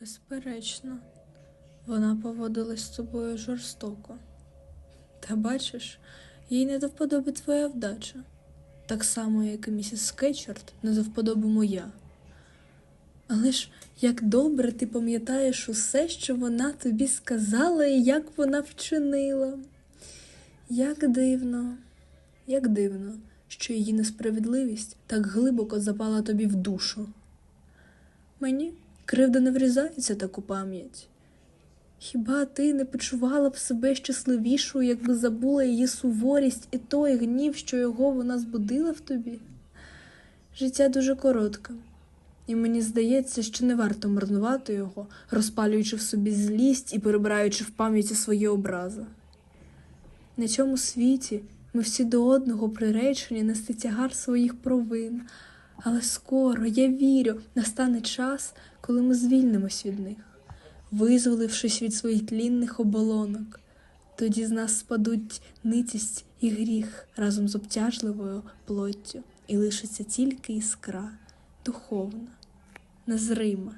Безперечно, вона поводилась з тобою жорстоко. Та бачиш, їй не до вподоби твоя вдача, так само, як і місіс Скетчерт не до вподоби моя. Але ж як добре ти пам'ятаєш усе, що вона тобі сказала і як вона вчинила. Як дивно, як дивно, що її несправедливість так глибоко запала тобі в душу. Мені кривда не врізається так у пам'ять. Хіба ти не почувала б себе щасливішою, якби забула її суворість і той гнів, що його вона збудила в тобі? Життя дуже коротке, і мені здається, що не варто марнувати його, розпалюючи в собі злість і перебираючи в пам'яті свої образи. На цьому світі ми всі до одного приречені нести тягар своїх провин, але скоро, я вірю, настане час, коли ми звільнимось від них, визволившись від своїх тлінних оболонок. Тоді з нас спадуть нитість і гріх разом з обтяжливою плоттю, і лишиться тільки іскра, духовна, незрима,